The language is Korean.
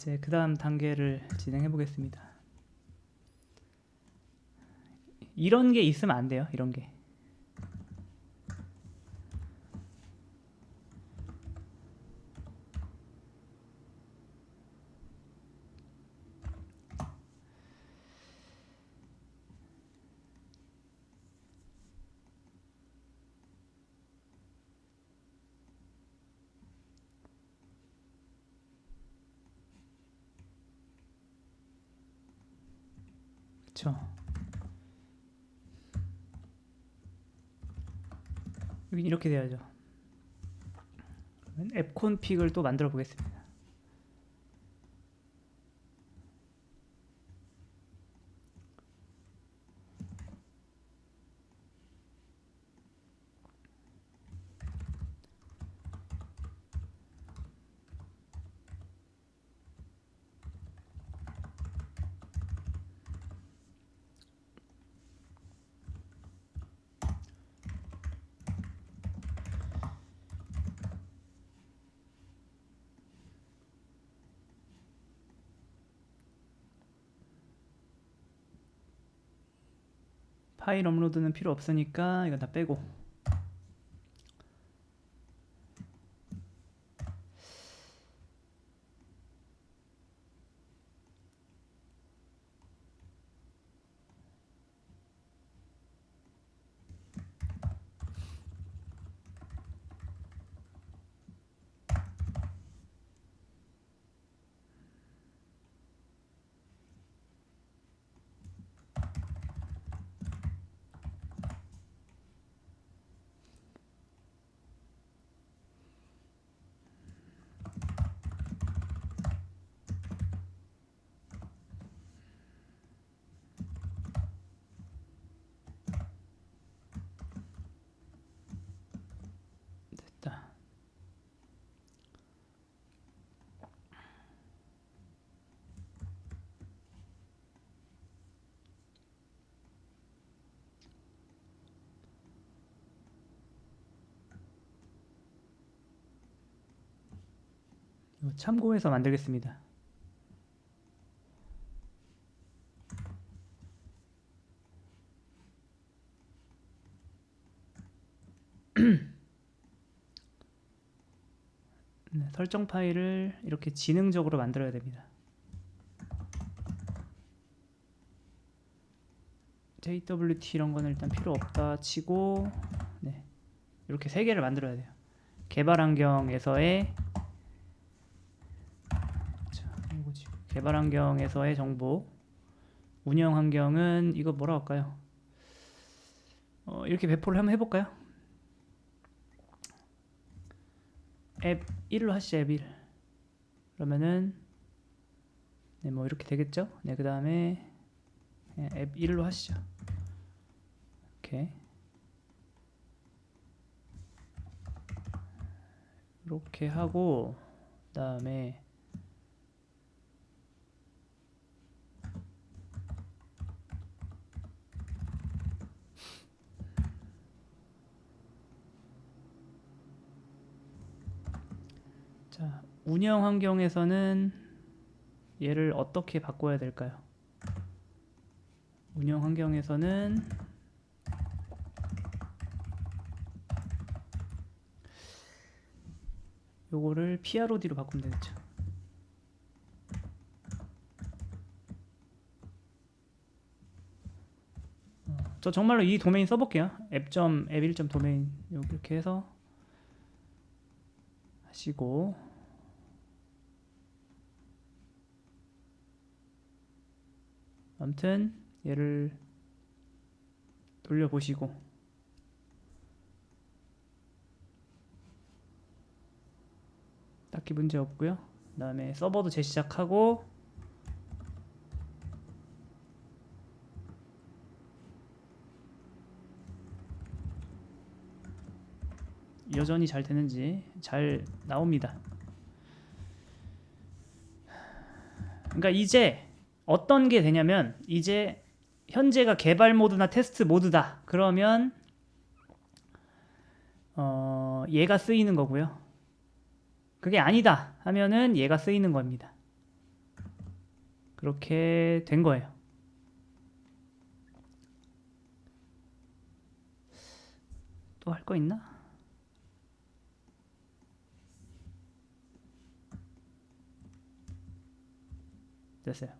이제 그 다음 단계를 진행해 보겠습니다. 이런 게 있으면 안 돼요. 이런 게. 그쵸. 여기 이렇게 돼야죠. 앱 콘픽을 또 만들어 보겠습니다. 파일 업로드는 필요 없으니까 이건 다 빼고 됐다. 이거 참고해서 만들겠습니다. 네, 설정 파일을 이렇게 지능적으로 만들어야 됩니다. JWT 이런 거는 일단 필요 없다 치고 네, 이렇게 세 개를 만들어야 돼요. 개발 환경에서의 자, 이거지. 개발 환경에서의 정보 운영 환경은 이거 뭐라 할까요? 어, 이렇게 배포를 한번 해볼까요? 앱 1로 하시죠 앱 1. 그러면은 네 뭐 이렇게 되겠죠? 네 그 다음에 앱 1로 하시죠. 이렇게 이렇게 하고 그 다음에 자 운영 환경에서는 얘를 어떻게 바꿔야 될까요? 운영 환경에서는 요거를 PROD로 바꾸면 되겠죠. 어, 저 정말로 이 도메인 써볼게요. 앱점 앱1점 도메인 여기 이렇게 해서 하시고 아무튼 얘를 돌려보시고 딱히 문제 없고요. 그 다음에 서버도 재시작하고 여전히 잘 되는지 잘 나옵니다. 그러니까 이제 어떤 게 되냐면 이제 현재가 개발 모드나 테스트 모드다. 그러면 어, 얘가 쓰이는 거고요. 그게 아니다 하면은 얘가 쓰이는 겁니다. 그렇게 된 거예요. 또 할 거 있나? 됐어요.